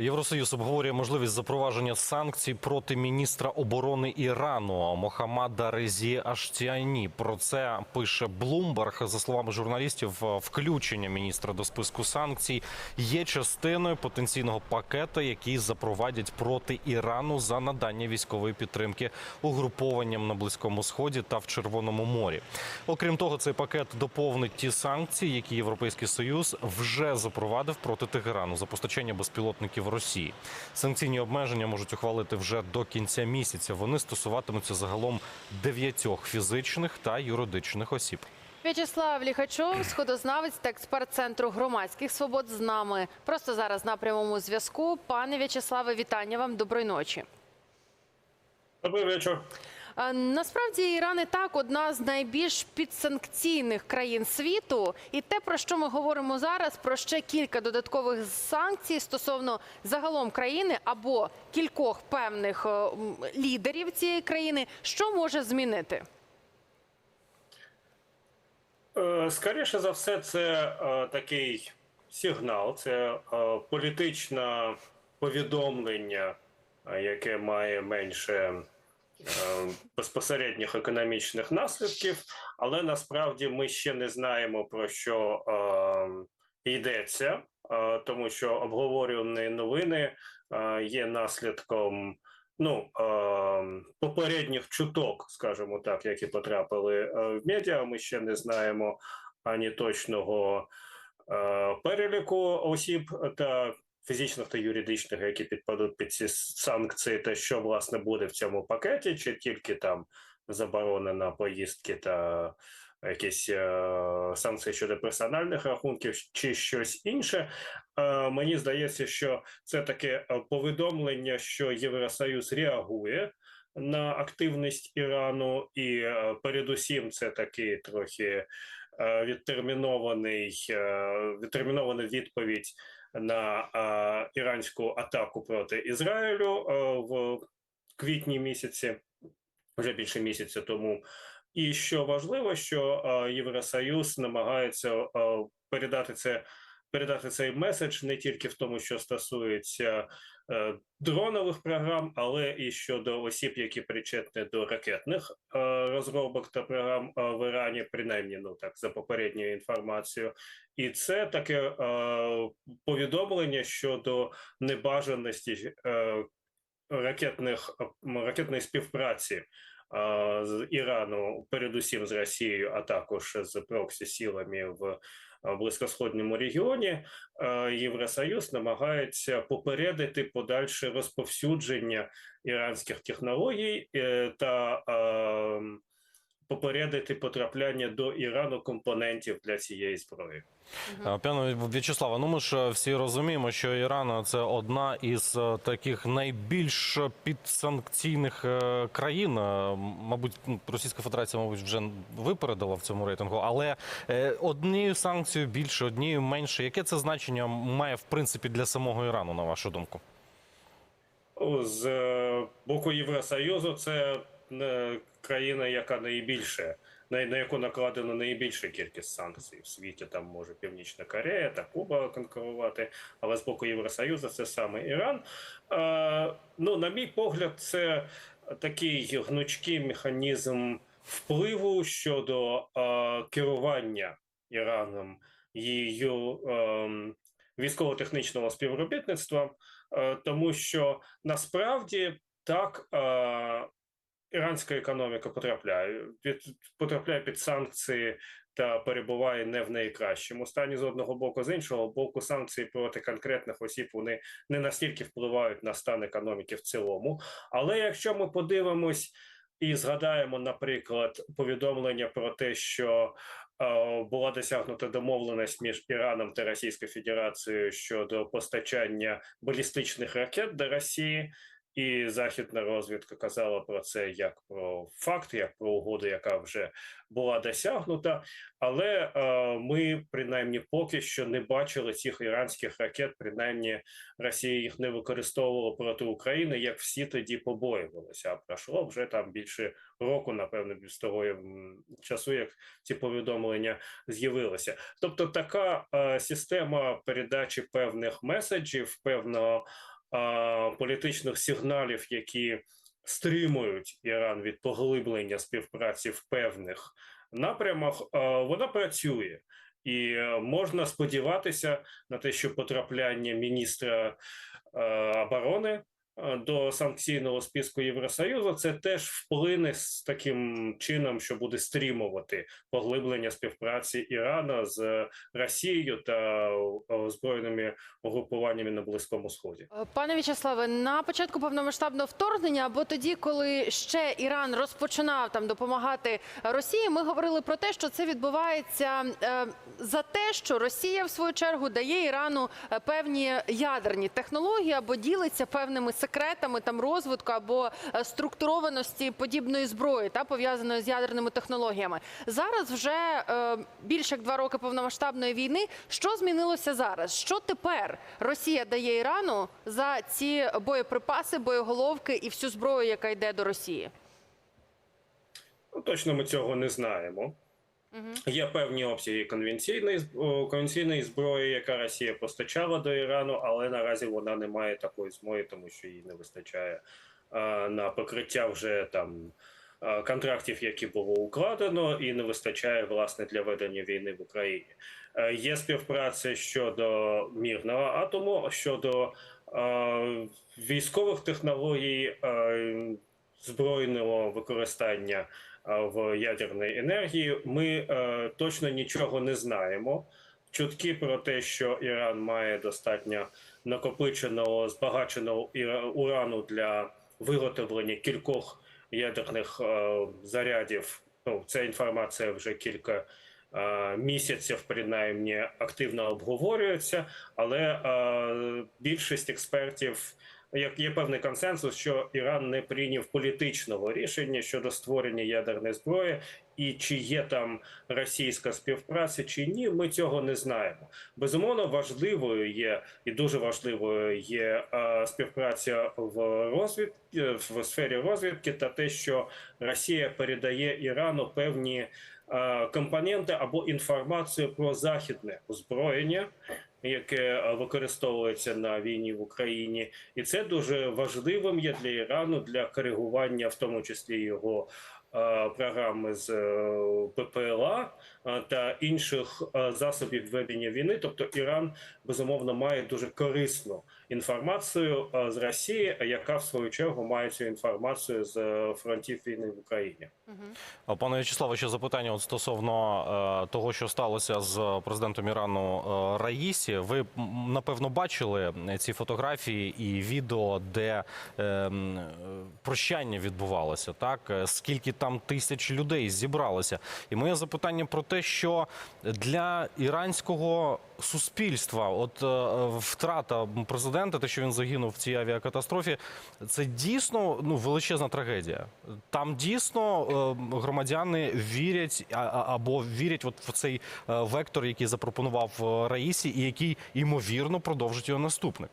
Євросоюз обговорює можливість запровадження санкцій проти міністра оборони Ірану Мохаммада Резі Аштіані. Про це пише Блумберг. За словами журналістів, включення міністра до списку санкцій є частиною потенційного пакету, який запровадять проти Ірану за надання військової підтримки угрупованням на близькому сході та в Червоному морі. Окрім того, цей пакет доповнить ті санкції, які Європейський Союз вже запровадив проти Тегерану за постачання безпілотників Росії. Санкційні обмеження можуть ухвалити вже до кінця місяця. Вони стосуватимуться загалом дев'ятьох фізичних та юридичних осіб. В'ячеслав Ліхачов, сходознавець та експерт центру громадських свобод з нами. Просто зараз на прямому зв'язку. Пане В'ячеславе, вітання вам. Доброї ночі. Добрий вечір. Е, Насправді Іран і так одна з найбільш підсанкційних країн світу, і те, про що ми говоримо зараз, про ще кілька додаткових санкцій стосовно загалом країни або кількох певних е, лідерів цієї країни, що може змінити? Е, Скоріше за все, це такий сигнал, це політичне повідомлення, яке має менше безпосередніх економічних наслідків, але насправді ми ще не знаємо про що е, йдеться, е, тому що обговорювані новини е, є наслідком. Ну, е, попередніх чуток, скажімо так, які потрапили е, в медіа, ми ще не знаємо ані точного е, переліку осіб та фізичних та юридичних, які підпадуть під ці санкції, та що власне буде в цьому пакеті, чи тільки там заборона на поїздки та якісь е, санкції щодо персональних рахунків, чи щось інше. Е, мені здається, що це таке е, повідомлення, що Євросоюз реагує на активність Ірану, і е, передусім це такий трохи е, відтермінований відтермінована відповідь на е, іранську атаку проти Ізраїлю е, в квітні місяці, вже більше місяця тому. І що важливо, що е, Євросоюз намагається е, передати це передати цей меседж не тільки в тому, що стосується е, дронових програм, але і щодо осіб, які причетні до ракетних е, розробок та програм е, в Ірані, принаймні, ну так за попередньою інформацією, і це таке повідомлення щодо небажаності ракетних ракетної співпраці з Ірану, передусім з Росією, а також з проксі сілами в близькосходньому регіоні, е, Євросоюз намагається попередити подальше розповсюдження іранських технологій е, та е, попередити потрапляння до Ірану компонентів для цієї зброї. Е, Пане В'ячеславе, ну ми ж е, всі розуміємо, що Іран це одна із е, таких найбільш підсанкційних е, країн. Е, Мабуть, ну, Російська Федерація, мабуть, вже випередила в цьому рейтингу, але е, однією санкцією більше, однією менше. Яке це значення має в принципі для самого Ірану, на вашу думку? З е, боку Євросоюзу це е, країна, яка найбільше на, на яку накладено найбільша кількість санкцій в світі. Там може Північна Корея та Куба конкурувати. Але з боку Євросоюзу це саме Іран. Е, ну, на мій погляд, це такий гнучкий механізм впливу щодо е, керування Іраном її е, військово-технічного співробітництва. Тому що насправді так іранська економіка потрапляє під потрапляє під санкції та перебуває не в найкращому стані з одного боку, з іншого боку, санкції проти конкретних осіб вони не настільки впливають на стан економіки в цілому. Але якщо ми подивимось і згадаємо, наприклад, повідомлення про те, що е, була досягнута домовленість між Іраном та Російською Федерацією щодо постачання балістичних ракет до Росії. І західна розвідка казала про це як про факт, як про угоду, яка вже була досягнута. Але е, ми принаймні поки що не бачили цих іранських ракет. Принаймні, Росія їх не використовувала проти України, як всі тоді побоювалися. А пройшло вже там більше року, напевно, з того часу, як ці повідомлення з'явилися. Тобто, така е, система передачі певних меседжів, певного політичних сигналів, які стримують Іран від поглиблення співпраці в певних напрямах, вона працює. І е, можна сподіватися на те, що потрапляння міністра е, оборони до санкційного списку Євросоюзу це теж вплине з таким чином, що буде стримувати поглиблення співпраці Ірана з Росією та е, збройними угрупуваннями на Близькому Сході. Е, Пане В'ячеславе, на початку повномасштабного вторгнення, або тоді, коли ще Іран розпочинав там допомагати Росії, ми говорили про те, що це відбувається е, за те, що Росія в свою чергу дає Ірану е, певні ядерні технології або ділиться певними секретами там розвитку або е, структурованості подібної зброї, та пов'язаної з ядерними технологіями. Зараз вже е, більше як два роки повномасштабної війни. Що змінилося зараз? Що тепер Росія дає Ірану за ці боєприпаси, боєголовки і всю зброю, яка йде до Росії? Ну, точно ми цього не знаємо. Є певні обсяги конвенційної конвенційної зброї, яка Росія постачала до Ірану, але наразі вона не має такої змоги, тому що їй не вистачає е, на покриття вже там контрактів, які було укладено, і не вистачає власне для ведення війни в Україні. Е, Є співпраця щодо мірного атому, щодо е, військових технологій, е, збройного використання в ядерній енергії. Ми е, точно нічого не знаємо. Чутки про те, що Іран має достатньо накопиченого збагаченого урану для виготовлення кількох ядерних е, зарядів. Ну, ця інформація вже кілька е, місяців, принаймні, активно обговорюється, але е, більшість експертів як є певний консенсус, що Іран не прийняв політичного рішення щодо створення ядерної зброї, і чи є там російська співпраця, чи ні, ми цього не знаємо. Безумовно, важливою є і дуже важливою є е, співпраця в розвід в сфері розвідки та те, що Росія передає Ірану певні е, компоненти або інформацію про західне озброєння. Яке е, використовується на війні в Україні, і це дуже важливим є для Ірану для коригування, в тому числі його програми з е, ППЛА е, та інших е, засобів ведення війни. Тобто Іран безумовно має дуже корисну інформацію е, з Росії, яка в свою чергу має цю інформацію з е, фронтів війни в Україні. Пане В'ячеславе, ще запитання от стосовно е, того, що сталося з президентом Ірану е, Раїсі. Ви напевно бачили ці фотографії і відео, де е, м, е, прощання відбувалося, так Е, скільки там тисяч людей зібралося. І моє запитання про те, що для іранського суспільства, от е, втрата президента, те, що він загинув в цій авіакатастрофі, це дійсно ну величезна трагедія. Там дійсно е, громадяни вірять або вірять от в цей е, вектор, який запропонував Раїсі, і який ймовірно продовжить його наступник.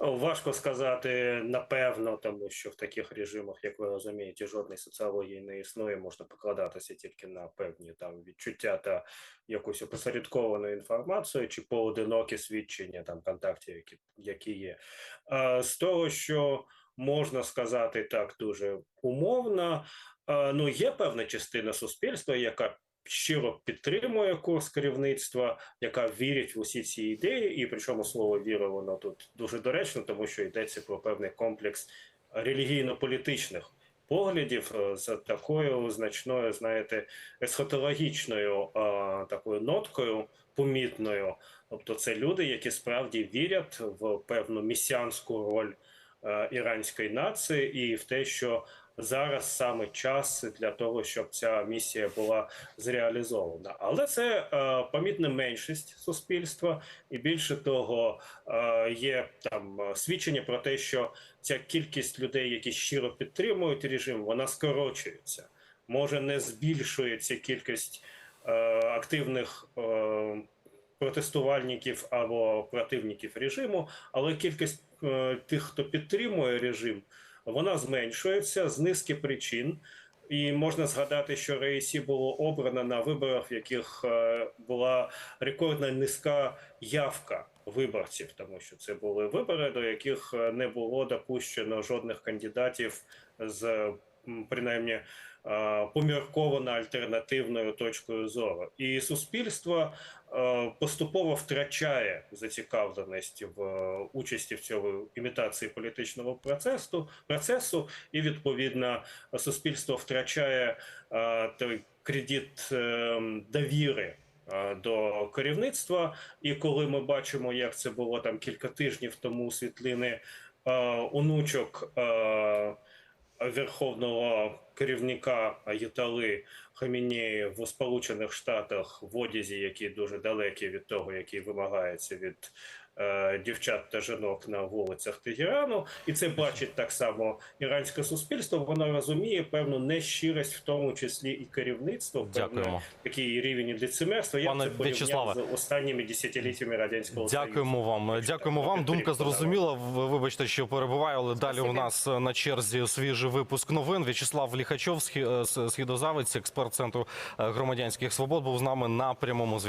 Важко сказати напевно, тому що в таких режимах, як ви розумієте, жодної соціології не існує. Можна покладатися тільки на певні там відчуття та якусь опосередковану інформацію чи поодинокі свідчення там контактів, які, які є. А, з того, що можна сказати так дуже умовно, ну є певна частина суспільства, яка щиро підтримує курс керівництва, яка вірить в усі ці ідеї, і причому слово віра воно тут дуже доречно, тому що йдеться про певний комплекс релігійно-політичних поглядів е, з такою значною, знаєте, есхатологічною е, такою ноткою помітною. Тобто, це люди, які справді вірять в певну місіанську роль е, іранської нації і в те, що зараз саме час для того, щоб ця місія була зреалізована. Але це е, помітна меншість суспільства, і більше того, е, є там е, свідчення про те, що ця кількість людей, які щиро підтримують режим, вона скорочується. Може, не збільшується кількість е, активних е, протестувальників або противників режиму, але кількість е, тих, хто підтримує режим, вона зменшується з низки причин. І можна згадати, що Рейсі було обрано на виборах, в яких е, була рекордна низька явка виборців, тому що це були вибори, до яких е, не було допущено жодних кандидатів з принаймні помірковано альтернативною точкою зору. І суспільство е, поступово втрачає зацікавленість в е, участі в цьому імітації політичного процесу, процесу і відповідно суспільство втрачає е, той кредит е, довіри е, до керівництва. І коли ми бачимо, як це було там кілька тижнів тому світлини е, онучок е, верховного керівника Аїтали Хамінєї в Сполучених Штатах в одязі, який дуже далекий від того, який вимагається від дівчат та жінок на вулицях Тегерану, і це бачить так само іранське суспільство. Воно розуміє певну нещирість, в тому числі і керівництво, певне такий рівень лицемерства. Я це порівняв з останніми десятиліттями радянського Дякуємо Союзу. вам. Дякуємо так вам. Думка зрозуміла. Вибачте, що перебуваю, але далі у нас на черзі свіжий випуск новин. В'ячеслав Ліхачов, е, східозавець, експерт центру е, громадянських свобод, був з нами на прямому зв'язку.